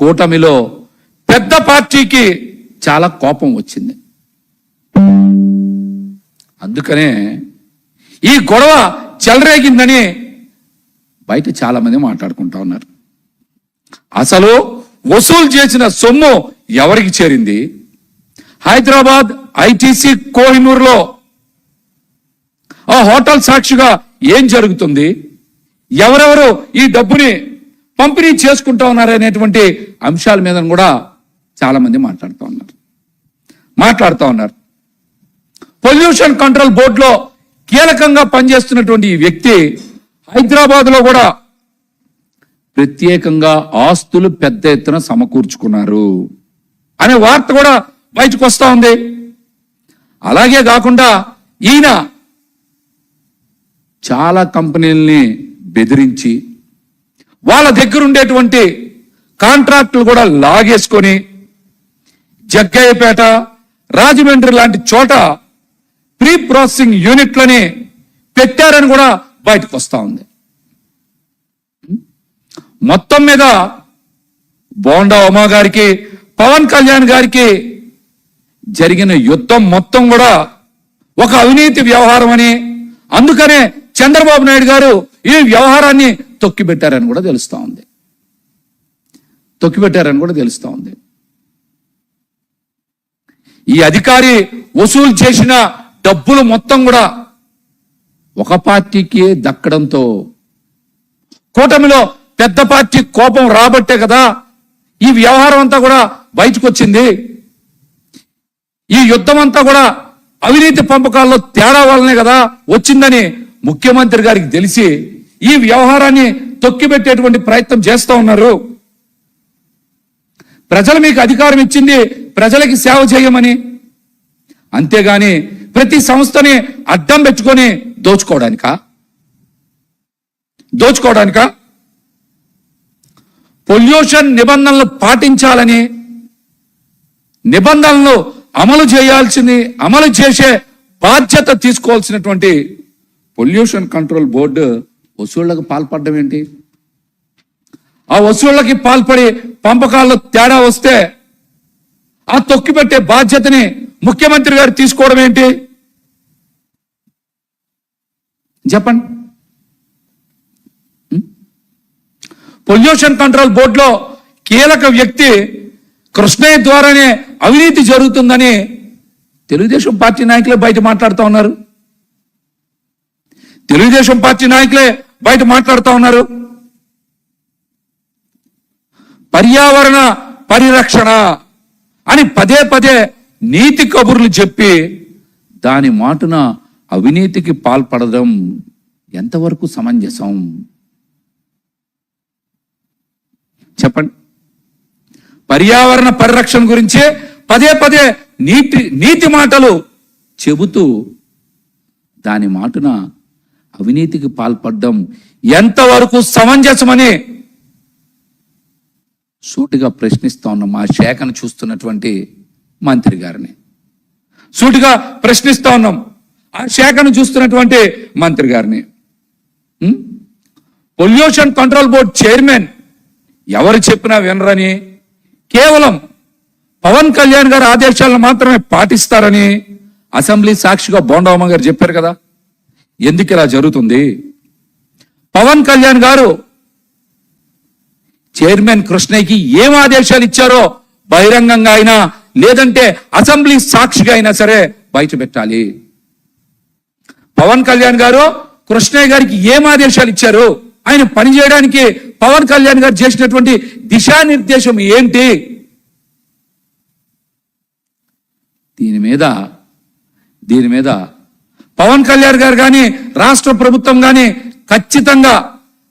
కూటమిలో పెద్ద పార్టీకి చాలా కోపం వచ్చింది. అందుకనే ఈ గొడవ చెలరేగిందని బయట చాలా మంది మాట్లాడుకుంటా ఉన్నారు. అసలు వసూలు చేసిన సొమ్ము ఎవరికి చేరింది? హైదరాబాద్ ఐటీసీ కోహినూరులో ఆ హోటల్ సాక్షిగా ఏం జరుగుతుంది? ఎవరెవరు ఈ డబ్బుని పంపిణీ చేసుకుంటా ఉన్నారనేటువంటి అంశాల మీద కూడా చాలామంది మాట్లాడుతూ ఉన్నారు. మాట్లాడుతూ ఉన్నారు. పొల్యూషన్ కంట్రోల్ బోర్డులో కీలకంగా పనిచేస్తున్నటువంటి ఈ వ్యక్తి హైదరాబాద్లో కూడా ప్రత్యేకంగా ఆస్తులు పెద్ద ఎత్తున సమకూర్చుకున్నారు అనే వార్త కూడా బయటకు వస్తూ ఉంది. అలాగే కాకుండా ఈయన చాలా కంపెనీల్ని బెదిరించి వాళ్ళ దగ్గర ఉండేటువంటి కాంట్రాక్టులు కూడా లాగేసుకొని జగ్గయ్యపేట రాజమండ్రి లాంటి చోట ప్రీ ప్రాసెసింగ్ యూనిట్లని పెట్టారని కూడా బయటకు వస్తా ఉంది. మొత్తం మీద బోండా ఉమా గారికి పవన్ కళ్యాణ్ గారికి జరిగిన యుద్ధం మొత్తం కూడా ఒక అవినీతి వ్యవహారం అని అందుకనే చంద్రబాబు నాయుడు గారు ఈ వ్యవహారాన్ని తొక్కిపెట్టారని కూడా తెలుస్తూ ఉంది. తొక్కిపెట్టారని కూడా తెలుస్తూ ఉంది. ఈ అధికారి వసూలు చేసిన డబ్బులు మొత్తం కూడా ఒక పార్టీకి దక్కడంతో కూటమిలో పెద్ద పార్టీ కోపం రాబట్టే కదా ఈ వ్యవహారం అంతా కూడా బయటకు వచ్చింది ఈ యుద్ధం అంతా కూడా అవినీతి పంపకాల్లో తేడా వల్లనే కదా వచ్చిందని ముఖ్యమంత్రి గారికి తెలిసి ఈ వ్యవహారాన్ని తొక్కిపెట్టేటువంటి ప్రయత్నం చేస్తూ ఉన్నారు. ప్రజలు మీకు అధికారం ఇచ్చింది ప్రజలకి సేవ చేయమని. అంతేగాని ప్రతి సంస్థని అడ్డం పెట్టుకొని దోచుకోవడానికా? దోచుకోవడానికా? పొల్యూషన్ నిబంధనలు పాటించాలని నిబంధనలు అమలు చేయాల్సింది అమలు చేసే బాధ్యత తీసుకోవాల్సినటువంటి పొల్యూషన్ కంట్రోల్ బోర్డు వసూళ్ళకు పాల్పడడం ఏంటి? ఆ వసూళ్ళకి పాల్పడి పంపకాల్లో తేడా వస్తే ఆ తొక్కిపెట్టే బాధ్యతని ముఖ్యమంత్రి గారు తీసుకోవడం ఏంటి? చెప్పండి. పొల్యూషన్ కంట్రోల్ బోర్డులో కీలక వ్యక్తి కృష్ణయ్య ద్వారానే అవినీతి జరుగుతుందని తెలుగుదేశం పార్టీ నాయకులే బయట మాట్లాడుతూ ఉన్నారు. తెలుగుదేశం పార్టీ నాయకులే బయట మాట్లాడుతూ ఉన్నారు. పర్యావరణ పరిరక్షణ అని పదే పదే నీతి కబుర్లు చెప్పి దాని మాటున అవినీతికి పాల్పడడం ఎంతవరకు సమంజసం? చెప్పండి. పర్యావరణ పరిరక్షణ గురించి పదే పదే నీతి నీతి మాటలు చెబుతూ దాని మాటున అవినీతికి పాల్పడడం ఎంతవరకు సమంజసమని సూటిగా ప్రశ్నిస్తా ఉన్నాం మా శాఖను చూస్తున్నటువంటి మంత్రి గారిని. సూటిగా ప్రశ్నిస్తా ఉన్నాం ఆ శాఖను చూస్తున్నటువంటి మంత్రి గారిని. పొల్యూషన్ కంట్రోల్ బోర్డ్ చైర్మన్ ఎవరు చెప్పినా వినరని కేవలం పవన్ కళ్యాణ్ గారి ఆదేశాలను మాత్రమే పాటిస్తారని అసెంబ్లీ సాక్షిగా బోండవమ్మ గారు చెప్పారు కదా. ఎందుకు ఇలా జరుగుతుంది? పవన్ కళ్యాణ్ గారు చైర్మన్ కృష్ణయ్యకి ఏం ఆదేశాలు ఇచ్చారో బహిరంగంగా అయినా లేదంటే అసెంబ్లీ సాక్షిగా అయినా సరే బయట పెట్టాలి. పవన్ కళ్యాణ్ గారు కృష్ణయ్య గారికి ఏం ఆదేశాలు ఇచ్చారు? ఆయన పని చేయడానికి పవన్ కళ్యాణ్ గారు చేసినటువంటి దిశానిర్దేశం ఏంటి? దీని మీద దీని మీద పవన్ కళ్యాణ్ గారు కానీ రాష్ట్ర ప్రభుత్వం కానీ ఖచ్చితంగా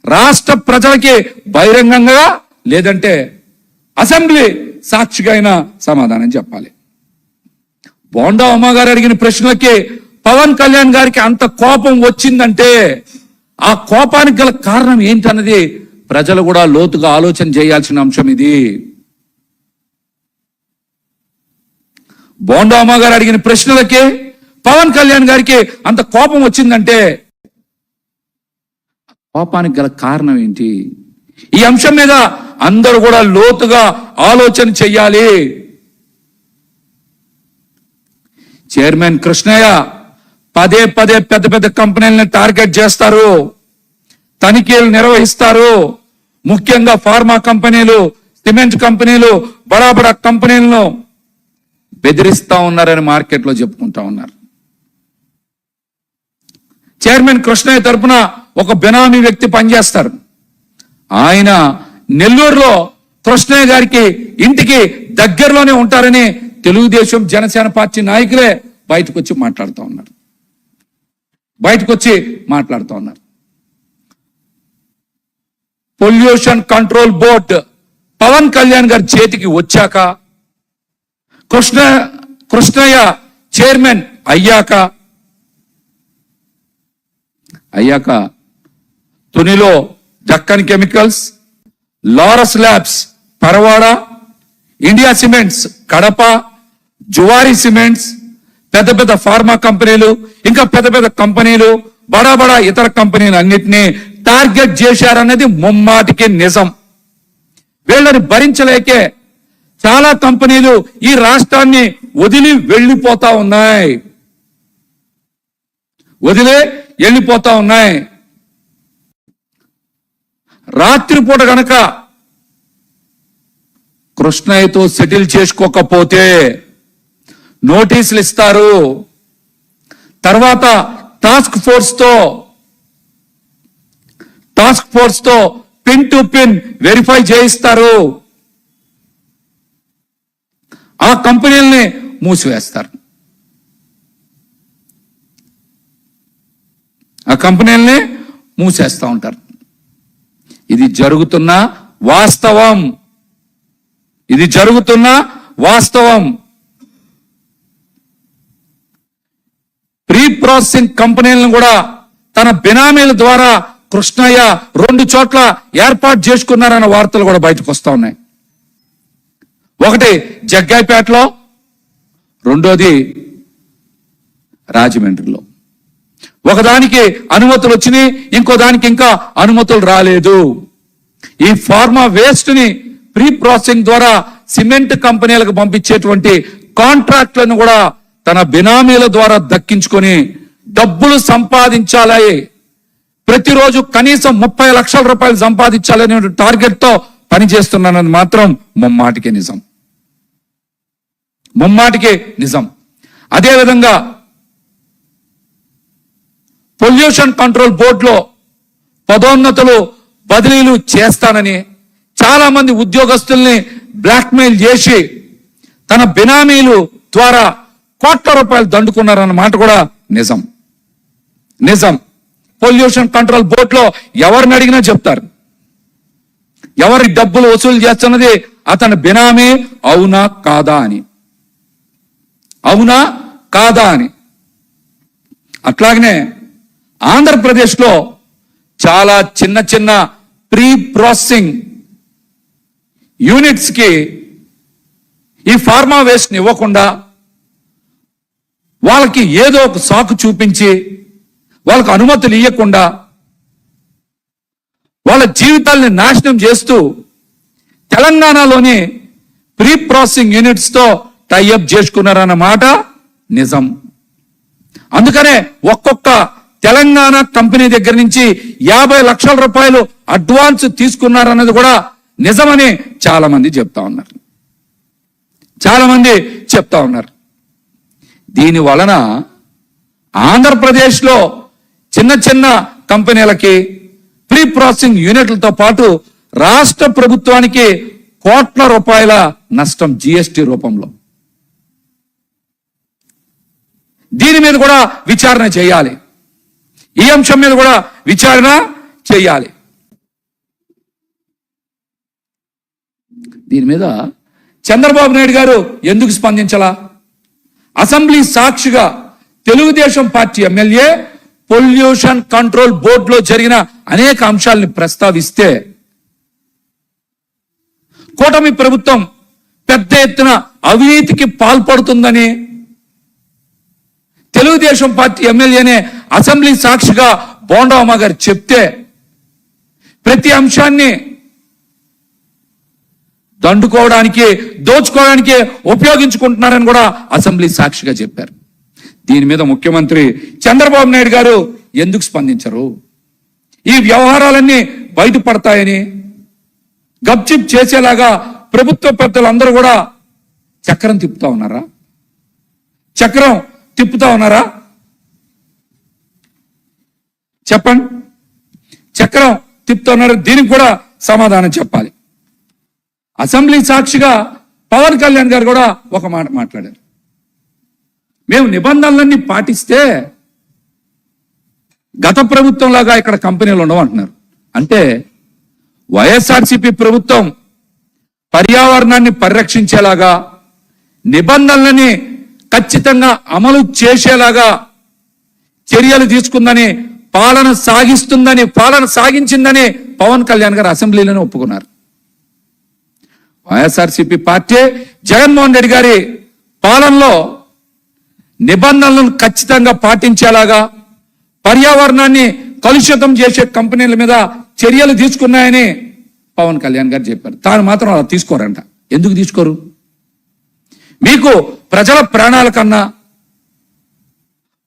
రాష్ట్ర ప్రజలకి బహిరంగంగా లేదంటే అసెంబ్లీ సాక్షిగా అయినా సమాధానం చెప్పాలి. బోండా అమ్మగారు అడిగిన ప్రశ్నలకి పవన్ కళ్యాణ్ గారికి అంత కోపం వచ్చిందంటే ఆ కోపానికి గల కారణం ఏంటన్నది ప్రజలు కూడా లోతుగా ఆలోచన చేయాల్సిన అంశం ఇది. బోండా అమ్మగారు అడిగిన ప్రశ్నలకి పవన్ కళ్యాణ్ గారికి అంత కోపం వచ్చిందంటే కోపానికి గల కారణం ఏంటి? ఈ అంశం మీద అందరూ కూడా లోతుగా ఆలోచన చెయ్యాలి. చైర్మన్ కృష్ణయ్య పదే పదే పెద్ద పెద్ద కంపెనీలను టార్గెట్ చేస్తారు. తనిఖీలు నిర్వహిస్తారు. ముఖ్యంగా ఫార్మా కంపెనీలు సిమెంట్ కంపెనీలు బడా బడా కంపెనీలను బెదిరిస్తా ఉన్నారని మార్కెట్లో చెప్పుకుంటా ఉన్నారు. చైర్మన్ కృష్ణయ్య తరపున ఒక బెనామీ వ్యక్తి పనిచేస్తారు. ఆయన నెల్లూరులో కృష్ణయ్య గారికి ఇంటికి దగ్గరలోనే ఉంటారని తెలుగుదేశం జనసేన పార్టీ నాయకులే బయటకు వచ్చి మాట్లాడుతూ ఉన్నారు. బయటకు వచ్చి మాట్లాడుతూ ఉన్నారు. Pollution control board Pawan Kalyan గారి చేతికి వచ్చాక కృష్ణ కృష్ణయ్య చైర్మన్ అయ్యాక అయ్యాక తునిలో Deccan chemicals Laurus labs Paravada India cements Kadapa Zuari cements పెద్ద పెద్ద ఫార్మా కంపెనీలు ఇంకా పెద్ద పెద్ద కంపెనీలు బడా బడా ఇతర కంపెనీలు అన్నిటినీ టార్గెట్ చేశారన్నది ముమ్మాటికి నిజం. వీళ్ళని భరించలేకే చాలా కంపెనీలు ఈ రాష్ట్రాన్ని వదిలి వెళ్ళిపోతా ఉన్నాయి. వదిలే వెళ్ళిపోతా ఉన్నాయి. రాత్రిపూట గనక కృష్ణయ్యతో సెటిల్ చేసుకోకపోతే నోటీసులు ఇస్తారు తర్వాత టాస్క్ ఫోర్స్తో టాస్క్ ఫోర్స్తో పిన్ టు పిన్ వెరిఫై చేయిస్తారు. ఆ కంపెనీల్ని మూసివేస్తారు. కంపెనీలని మూసేస్తూ ఉంటారు. ఇది జరుగుతున్న వాస్తవం. ఇది జరుగుతున్న వాస్తవం. ప్రీ ప్రాసెసింగ్ కంపెనీలను కూడా తన బినామీల ద్వారా కృష్ణయ్య రెండు చోట్ల ఏర్పాటు చేసుకున్నారన్న వార్తలు కూడా బయటకు వస్తూ ఉన్నాయి. ఒకటి జగ్గాయిపేటలో రెండోది రాజమండ్రిలో. ఒకదానికి అనుమతులు వచ్చినాయి ఇంకో దానికి ఇంకా అనుమతులు రాలేదు. ఈ ఫార్మా వేస్ట్ని ప్రీ ప్రాసెసింగ్ ద్వారా సిమెంట్ కంపెనీలకు పంపించేటువంటి కాంట్రాక్ట్లను కూడా తన బినామీల ద్వారా దక్కించుకొని డబ్బులు సంపాదించాలి. ప్రతిరోజు కనీసం ముప్పై లక్షల రూపాయలు సంపాదించాలనే టార్గెట్తో పనిచేస్తున్నానని మాత్రం ముమ్మాటికి నిజం. ముమ్మాటికి నిజం. అదేవిధంగా పొల్యూషన్ కంట్రోల్ బోర్డులో పదోన్నతులు బదిలీలు చేస్తానని చాలా మంది ఉద్యోగస్తుల్ని బ్లాక్మెయిల్ చేసి తన బినామీలు ద్వారా కోట్ల రూపాయలు దండుకున్నారన్న మాట కూడా నిజం. నిజం. పొల్యూషన్ కంట్రోల్ బోర్డులో ఎవరిని అడిగినా చెప్తారు. ఎవరి డబ్బులు వసూలు చేస్తున్నది అతని బినామీ అవునా కాదా అని. అవునా కాదా అని. అట్లాగనే ఆంధ్రప్రదేశ్లో చాలా చిన్న చిన్న ప్రీ ప్రాసెసింగ్ యూనిట్స్కి ఈ ఫార్మా వేస్ట్ని ఇవ్వకుండా వాళ్ళకి ఏదో ఒక సాకు చూపించి వాళ్ళకు అనుమతులు ఇవ్వకుండా వాళ్ళ జీవితాల్ని నాశనం చేస్తూ తెలంగాణలోని ప్రీ ప్రాసెసింగ్ యూనిట్స్తో టైఅప్ చేసుకున్నారన్న మాట నిజం. అందుకనే ఒక్కొక్క తెలంగాణ కంపెనీ దగ్గర నుంచి యాభై లక్షల రూపాయలు అడ్వాన్స్ తీసుకున్నారన్నది కూడా నిజమని చాలా మంది చెప్తా ఉన్నారు. చాలా మంది చెప్తా ఉన్నారు. దీని వలన ఆంధ్రప్రదేశ్లో చిన్న చిన్న కంపెనీలకి ప్రీ ప్రాసెసింగ్ యూనిట్లతో పాటు రాష్ట్ర ప్రభుత్వానికి కోట్ల రూపాయల నష్టం జిఎస్టి రూపంలో. దీని మీద కూడా విచారణ చేయాలి. ఈ అంశం మీద కూడా విచారణ చేయాలి. దీని మీద చంద్రబాబు నాయుడు గారు ఎందుకు స్పందించాలా? అసెంబ్లీ సాక్షిగా Telugu Desam party MLA pollution control బోర్డులో జరిగిన అనేక అంశాలను ప్రస్తావిస్తే కూటమి ప్రభుత్వం పెద్ద ఎత్తున అవినీతికి పాల్పడుతుందని తెలుగుదేశం పార్టీ ఎమ్మెల్యేనే అసెంబ్లీ సాక్షిగా బోండవమ్మ గారు చెప్తే ప్రతి అంశాన్ని దండుకోవడానికి దోచుకోవడానికి ఉపయోగించుకుంటున్నారని కూడా అసెంబ్లీ సాక్షిగా చెప్పారు. దీని మీద ముఖ్యమంత్రి చంద్రబాబు నాయుడు గారు ఎందుకు స్పందించరు? ఈ వ్యవహారాలన్నీ బయటపడతాయని గప్చిప్ చేసేలాగా ప్రభుత్వ పెద్దలందరూ కూడా చక్రం తిప్పుతా ఉన్నారా? చక్రం తిప్పుతా ఉన్నారా? చెప్పండి. చక్రం తిప్పుతా ఉన్నారు? దీనికి కూడా సమాధానం చెప్పాలి. అసెంబ్లీ సాక్షిగా పవన్ కళ్యాణ్ గారు కూడా ఒక మాట మాట్లాడారు. మేము నిబంధనలన్నీ పాటిస్తే గత ప్రభుత్వం లాగా ఇక్కడ కంపెనీలు ఉండవు అంటున్నారు. అంటే వైఎస్ఆర్సిపి ప్రభుత్వం పర్యావరణాన్ని పరిరక్షించేలాగా నిబంధనలని ఖచ్చితంగా అమలు చేసేలాగా చర్యలు తీసుకుందని పాలన సాగిస్తుందని పాలన సాగించిందని పవన్ కళ్యాణ్ గారు అసెంబ్లీలోనే ఒప్పుకున్నారు. వైఎస్ఆర్సిపి పార్టీ జగన్మోహన్ రెడ్డి గారి పాలనలో నిబంధనలను ఖచ్చితంగా పాటించేలాగా పర్యావరణాన్ని కలుషితం చేసే కంపెనీల మీద చర్యలు తీసుకున్నాయని పవన్ కళ్యాణ్ గారు చెప్పారు. తాను మాత్రం అలా తీసుకోరంట. ఎందుకు తీసుకోరు? మీకు ప్రజల ప్రాణాల కన్నా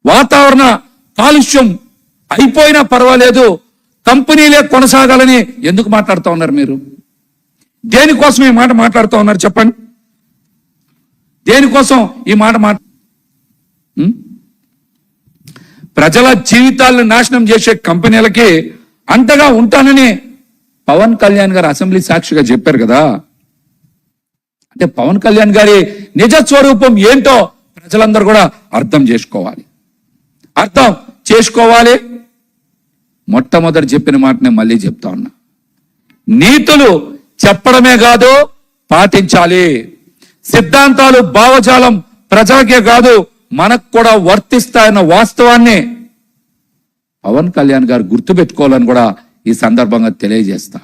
వాతావరణ కాలుష్యం అయిపోయినా పర్వాలేదు కంపెనీలే కొనసాగాలని ఎందుకు మాట్లాడుతూ ఉన్నారు మీరు? దేనికోసం ఈ మాట మాట్లాడుతూ ఉన్నారు చెప్పండి? దేనికోసం ఈ మాట మాట ప్రజల జీవితాలను నాశనం చేసే కంపెనీలకి అంతగా ఉంటానని పవన్ కళ్యాణ్ గారు అసెంబ్లీ సాక్షిగా చెప్పారు కదా. అంటే పవన్ కళ్యాణ్ గారి నిజ స్వరూపం ఏంటో ప్రజలందరూ కూడా అర్థం చేసుకోవాలి. అర్థం చేసుకోవాలి. మొట్టమొదటి చెప్పిన మాట నేను మళ్ళీ చెప్తా ఉన్నా. నీతులు చెప్పడమే కాదు పాటించాలి. సిద్ధాంతాలు భావజాలం ప్రజలకే కాదు మనకు కూడా వర్తిస్తాయన్న వాస్తవాన్ని పవన్ కళ్యాణ్ గారు గుర్తుపెట్టుకోవాలని కూడా ఈ సందర్భంగా తెలియజేస్తా.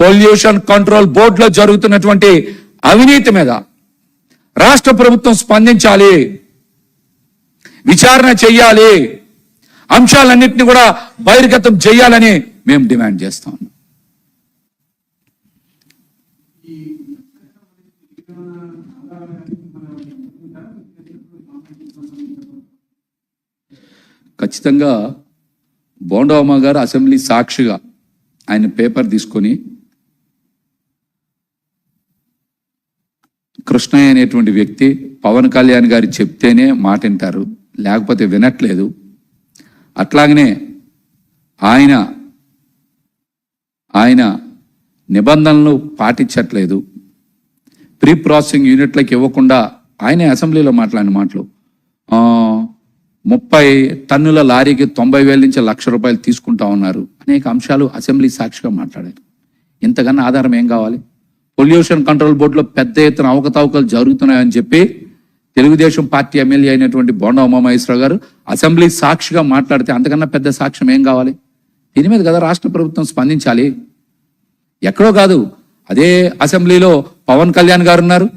పొల్యూషన్ కంట్రోల్ బోర్డులో జరుగుతున్నటువంటి అవినీతి మీద రాష్ట్ర ప్రభుత్వం స్పందించాలి. విచారణ చెయ్యాలి. అంశాలన్నింటినీ కూడా బహిర్గతం చేయాలని మేము డిమాండ్ చేస్తాం ఖచ్చితంగా బోండవమ్మ గారు అసెంబ్లీ సాక్షిగా ఆయన పేపర్ తీసుకొని కృష్ణయ్య అనేటువంటి వ్యక్తి పవన్ కళ్యాణ్ గారు చెప్తేనే మాట వింటారు లేకపోతే వినట్లేదు. అట్లాగనే ఆయన ఆయన నిబంధనలు పాటించట్లేదు. ప్రీ ప్రాసెసింగ్ యూనిట్లకు ఇవ్వకుండా ఆయనే అసెంబ్లీలో మాట్లాడిన మాటలు. ముప్పై టన్నుల లారీకి తొంభై వేల నుంచి లక్ష రూపాయలు తీసుకుంటా ఉన్నారు అనేక అంశాలు అసెంబ్లీ సాక్షిగా మాట్లాడారు. ఇంతకన్నా ఆధారం ఏం కావాలి? పొల్యూషన్ కంట్రోల్ బోర్డులో పెద్ద ఎత్తున అవకతవకలు జరుగుతున్నాయని చెప్పి తెలుగుదేశం పార్టీ ఎమ్మెల్యే అయినటువంటి బోండా ఉమామహేశ్వరరావు గారు అసెంబ్లీ సాక్షిగా మాట్లాడితే అంతకన్నా పెద్ద సాక్ష్యం ఏం కావాలి? దీని మీద కదా రాష్ట్ర ప్రభుత్వం స్పందించాలి. ఎక్కడో కాదు. అదే అసెంబ్లీలో పవన్ కళ్యాణ్ గారు ఉన్నారు.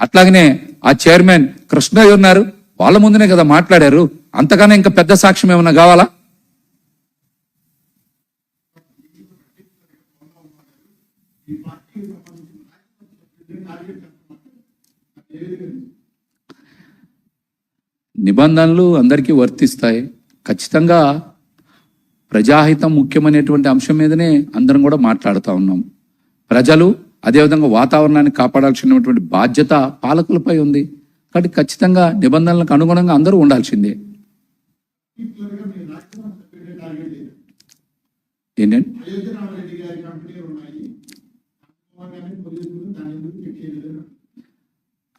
అట్లాగనే ఆ చైర్మన్ కృష్ణయ్య ఉన్నారు. వాళ్ళ ముందునే కదా మాట్లాడారు. అంతకన్నా ఇంకా పెద్ద సాక్ష్యం ఏమన్నా కావాలా? నిబంధనలు అందరికీ వర్తిస్తాయి. ఖచ్చితంగా ప్రజాహితం ముఖ్యమైనటువంటి అంశం మీదనే అందరం కూడా మాట్లాడుతూ ఉన్నాం. ప్రజలు అదేవిధంగా వాతావరణాన్ని కాపాడాల్సినటువంటి బాధ్యత పాలకులపై ఉంది. కాబట్టి ఖచ్చితంగా నిబంధనలకు అనుగుణంగా అందరూ ఉండాల్సిందే. ఏంటండి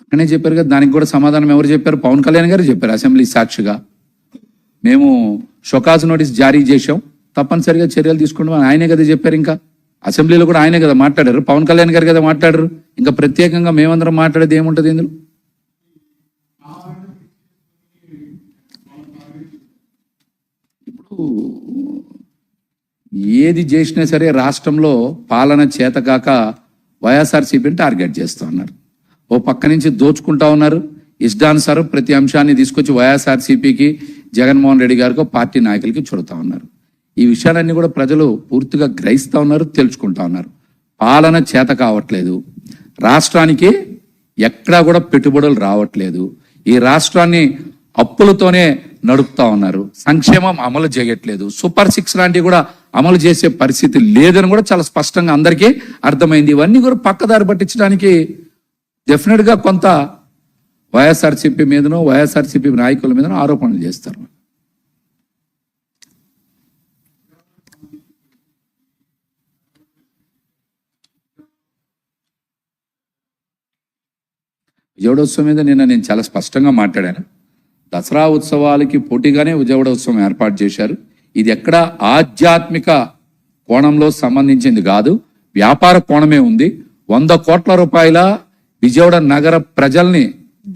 అక్కడనే చెప్పారు కదా దానికి కూడా సమాధానం ఎవరు చెప్పారు? పవన్ కళ్యాణ్ గారు చెప్పారు అసెంబ్లీ సాక్షిగా. మేము షొకాజ్ నోటీస్ జారీ చేశాం. తప్పనిసరిగా చర్యలు తీసుకుంటాం ఆయనే కదా చెప్పారు ఇంకా. అసెంబ్లీలో కూడా ఆయనే కదా మాట్లాడారు. పవన్ కళ్యాణ్ గారు కదా మాట్లాడారు. ఇంకా ప్రత్యేకంగా మేమందరం మాట్లాడేది ఏముంటది ఇందులో? ఇప్పుడు ఏది చేసినా సరే రాష్ట్రంలో పాలన చేతకాక వైఎస్ఆర్సీపీని టార్గెట్ చేస్తూ ఉన్నారు. ఓ పక్క నుంచి దోచుకుంటా ఉన్నారు. ఇష్టానుసారం ప్రతి అంశాన్ని తీసుకొచ్చి వైఎస్ఆర్సీపీకి జగన్మోహన్ రెడ్డి గారికి పార్టీ నాయకులకి చుడతా ఉన్నారు. ఈ విషయాలన్నీ కూడా ప్రజలు పూర్తిగా గ్రహిస్తూ ఉన్నారు తెలుసుకుంటా ఉన్నారు. పాలన చేత కావట్లేదు. రాష్ట్రానికి ఎక్కడా కూడా పెట్టుబడులు రావట్లేదు. ఈ రాష్ట్రాన్ని అప్పులతోనే నడుపుతా ఉన్నారు. సంక్షేమం అమలు చేయట్లేదు. సూపర్ సిక్స్ లాంటివి కూడా అమలు చేసే పరిస్థితి లేదని కూడా చాలా స్పష్టంగా అందరికీ అర్థమైంది. ఇవన్నీ కూడా పక్కదారి పట్టించడానికి డెఫినెట్గా కొంత వైఎస్ఆర్సీపీ మీదనో వైఎస్ఆర్సీపీ నాయకుల మీదనో ఆరోపణలు చేస్తారు. విజయవాడ ఉత్సవం మీద నిన్న నేను చాలా స్పష్టంగా మాట్లాడాను. దసరా ఉత్సవాలకి పోటీగానే విజయవాడ ఉత్సవం ఏర్పాటు చేశారు. ఇది ఎక్కడ ఆధ్యాత్మిక కోణంలో సంబంధించింది కాదు. వ్యాపార కోణమే ఉంది. వంద కోట్ల రూపాయల విజయవాడ నగర ప్రజల్ని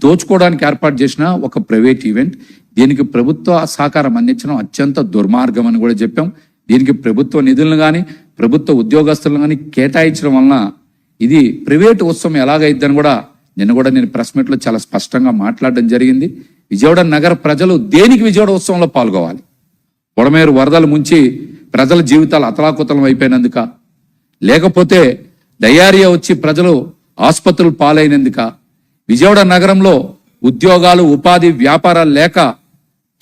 దోచుకోవడానికి ఏర్పాటు చేసిన ఒక ప్రైవేట్ ఈవెంట్. దీనికి ప్రభుత్వ సహకారం అందించడం అత్యంత దుర్మార్గం అని కూడా చెప్పాం. దీనికి ప్రభుత్వ నిధులను కానీ ప్రభుత్వ ఉద్యోగస్తులను కానీ కేటాయించడం వలన ఇది ప్రైవేట్ ఉత్సవం ఎలాగైద్దని కూడా నిన్న కూడా నేను ప్రెస్ మీట్లో చాలా స్పష్టంగా మాట్లాడడం జరిగింది. విజయవాడ నగర ప్రజలు దేనికి విజయవాడ ఉత్సవంలో పాల్గొవాలి? బుడమేరు వరదలు ముంచి ప్రజల జీవితాలు అతలాకుతలం అయిపోయినందుక. లేకపోతే డయారియా వచ్చి ప్రజలు ఆసుపత్రులు పాలైనందుక విజయవాడ నగరంలో ఉద్యోగాలు ఉపాధి వ్యాపారాలు లేక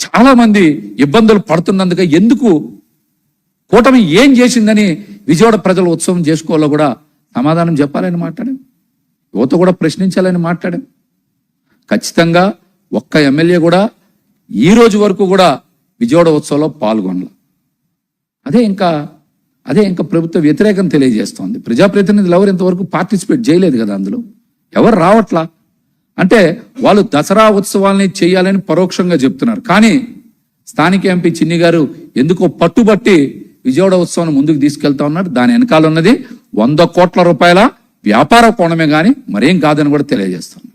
చాలా మంది ఇబ్బందులు పడుతున్నందుక ఎందుకు కూటమి ఏం చేసిందని విజయవాడ ప్రజలు ఉత్సవం చేసుకోవాలో కూడా సమాధానం చెప్పాలని మాట్లాడాం. యువత కూడా ప్రశ్నించాలని మాట్లాడాం. ఖచ్చితంగా ఒక్క ఎమ్మెల్యే కూడా ఈ రోజు వరకు కూడా విజయవాడ ఉత్సవంలో పాల్గొనల. అదే ఇంకా అదే ఇంకా ప్రభుత్వ వ్యతిరేకం తెలియజేస్తోంది. ప్రజాప్రతినిధులు ఎవరు ఇంతవరకు పార్టిసిపేట్ చేయలేదు కదా అందులో? ఎవరు రావట్లా? అంటే వాళ్ళు దసరా ఉత్సవాల్ని చేయాలని పరోక్షంగా చెప్తున్నారు. కానీ స్థానిక ఎంపీ చిన్ని గారు ఎందుకో పట్టుబట్టి విజయవాడ ఉత్సవాన్ని ముందుకు తీసుకెళ్తా ఉన్నారు. దాని వెనకాల ఉన్నది వంద కోట్ల రూపాయల వ్యాపార కోణమే కానీ మరేం కాదని కూడా తెలియజేస్తాం